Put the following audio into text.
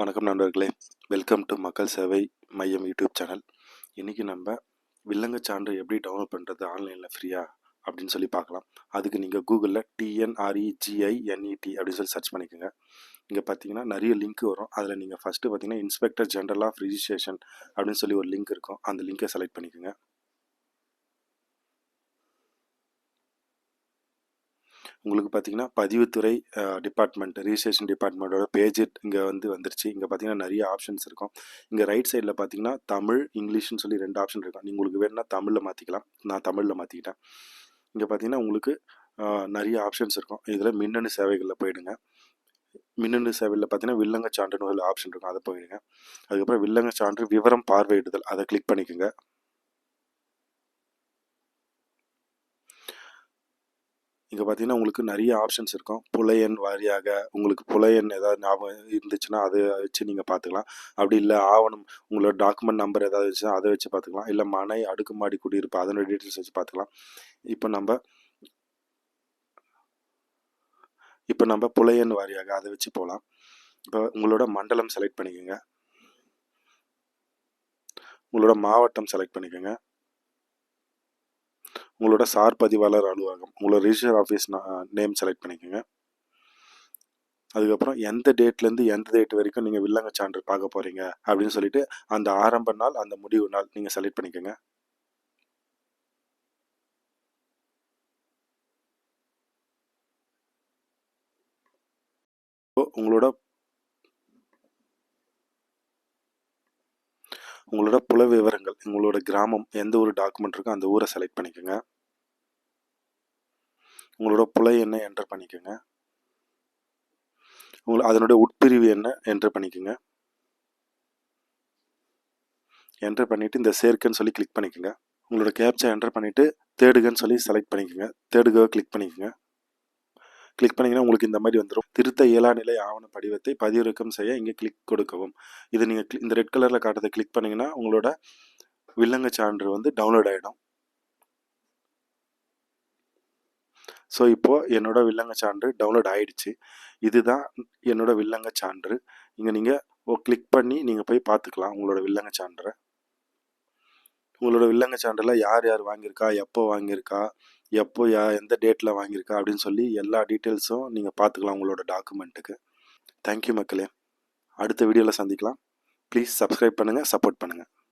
வணக்கம் நண்பர்களே. Welcome to மக்கள் சேவை மையம் யூடியூப் சேனல். இன்றைக்கி நம்ம வில்லங்க சான்று எப்படி டவுன்லோட் பண்ணுறது ஆன்லைனில் ஃப்ரீயாக அப்படின்னு சொல்லி பார்க்கலாம். அதுக்கு நீங்கள் கூகுளில் டிஎன்ஆர்இஜிஐஎன்இடி அப்படின்னு சொல்லி சர்ச் பண்ணிக்கோங்க. இங்கே பார்த்தீங்கன்னா நிறைய லிங்க் வரும். அதில் நீங்கள் ஃபஸ்ட்டு பார்த்தீங்கன்னா இன்ஸ்பெக்டர் ஜென்ரல் ஆஃப் ரிஜிஸ்ட்ரேஷன் அப்படின்னு சொல்லி ஒரு லிங்க் இருக்கும். அந்த லிங்கை செலக்ட் பண்ணிக்கோங்க. உங்களுக்கு பார்த்தீங்கன்னா பதிவுத்துறை டிபார்ட்மெண்ட் ரிஜிஸ்ட்ரேஷன் டிபார்ட்மெண்ட்டோட பேஜ் இங்கே வந்து வந்துருச்சு. இங்கே பார்த்தீங்கன்னா நிறைய ஆப்ஷன்ஸ் இருக்கும். இங்கே ரைட் சைடில் பார்த்தீங்கன்னா தமிழ் இங்கிலீஷ்னு சொல்லி ரெண்டு ஆப்ஷன் இருக்கும். நீங்கள் உங்களுக்கு வேணும்னா தமிழில் மாற்றிக்கலாம் நான் தமிழில் மாற்றிக்கிட்டேன் இங்கே பார்த்தீங்கன்னா உங்களுக்கு நிறைய ஆப்ஷன்ஸ் இருக்கும். இதில் மின்னணு சேவைகளில் போயிடுங்க. மின்னணு சேவையில் பார்த்தீங்கன்னா வில்லங்க சான்றுன்னு ஒரு ஆப்ஷன் இருக்கும். அதை போயிடுங்க. அதுக்கப்புறம் வில்லங்க சான்று விவரம் பார்வையிடுதல். அதை கிளிக் பண்ணிக்கோங்க. இங்கே பார்த்தீங்கன்னா உங்களுக்கு நிறைய ஆப்ஷன்ஸ் இருக்கும். புலையன் வாரியாக உங்களுக்கு புலையன் ஏதாவது ஞாபகம் இருந்துச்சுன்னா அதை வச்சு நீங்கள் பார்த்துக்கலாம் அப்படி இல்லை ஆவணம் உங்களோட டாக்குமெண்ட் நம்பர் ஏதாவது இருந்துச்சுன்னா அதை வச்சு பார்த்துக்கலாம் இல்லை மனை அடுக்குமாடி குடியிருப்பு அதனோட டீட்டெயில்ஸ் வச்சு பார்த்துக்கலாம் இப்போ நம்ம இப்போ நம்ம புலையன் வாரியாக அதை வச்சு போகலாம் இப்போ உங்களோட மண்டலம் செலக்ட் பண்ணிக்கோங்க. உங்களோட மாவட்டம் செலக்ட் பண்ணிக்கோங்க. உங்களோட சார் பதிவாளர் அலுவலகம் உங்களோட ரிஜிஸ்டர் ஆஃபீஸ் நேம் செலக்ட் பண்ணிக்கோங்க. அதுக்கப்புறம் எந்த டேட்லேருந்து எந்த டேட் வரைக்கும் நீங்கள் வில்லங்க சான்று பார்க்க போகிறீங்க அப்படின்னு சொல்லிட்டு அந்த ஆரம்ப நாள் அந்த முடிவு நாள் நீங்கள் செலக்ட் பண்ணிக்கோங்க. உங்களோட உங்களோட புல விவரங்கள் உங்களோட கிராமம் எந்த ஒரு டாக்குமெண்ட் இருக்கோ அந்த ஊரை செலக்ட் பண்ணிக்கோங்க. உங்களோட புல என்ன என்டர் பண்ணிக்கோங்க. உங்களை அதனுடைய உட்பிரிவு என்ன என்டர் பண்ணிக்கோங்க. என்டர் பண்ணிவிட்டு இந்த சேர்க்கன்னு சொல்லி கிளிக் பண்ணிக்கோங்க. உங்களோட கேப்சா என்டர் பண்ணிவிட்டு தேடுகன்னு சொல்லி செலக்ட் பண்ணிக்கோங்க. தேடுக கிளிக் பண்ணிக்கோங்க. கிளிக் பண்ணிங்கன்னா உங்களுக்கு இந்த மாதிரி வந்துடும் திருத்த இயலா நிலை ஆவண படிவத்தை பதிவிறக்கம் செய்ய இங்கே கிளிக் கொடுக்கவும். இது நீங்கள் இந்த ரெட் கலரில் காட்டுறதை கிளிக் பண்ணிங்கன்னா உங்களோட வில்லங்க சான்று வந்து டவுன்லோட் ஆகிடும் ஸோ இப்போது என்னோடய வில்லங்க சான்று டவுன்லோட் ஆகிடுச்சு இதுதான் என்னோடய வில்லங்க சான்று. இங்கே நீங்கள் ஓ கிளிக் பண்ணி நீங்கள் போய் பார்த்துக்கலாம் உங்களோட வில்லங்க சான்றை. உங்களோட வில்லங்க சான்றில் யார் யார் வாங்கியிருக்கா? எப்போ வாங்கியிருக்கா? எப்போ யா எந்த டேட்டில் வாங்கியிருக்கா? அப்படின்னு சொல்லி எல்லா டீட்டெயில்ஸும் நீங்கள் பார்த்துக்கலாம் உங்களோட டாக்குமெண்ட்டுக்கு. தேங்க்யூ மக்களே. அடுத்த வீடியோவில் சந்திக்கலாம். ப்ளீஸ் சப்ஸ்கிரைப் பண்ணுங்கள் சப்போர்ட் பண்ணுங்கள்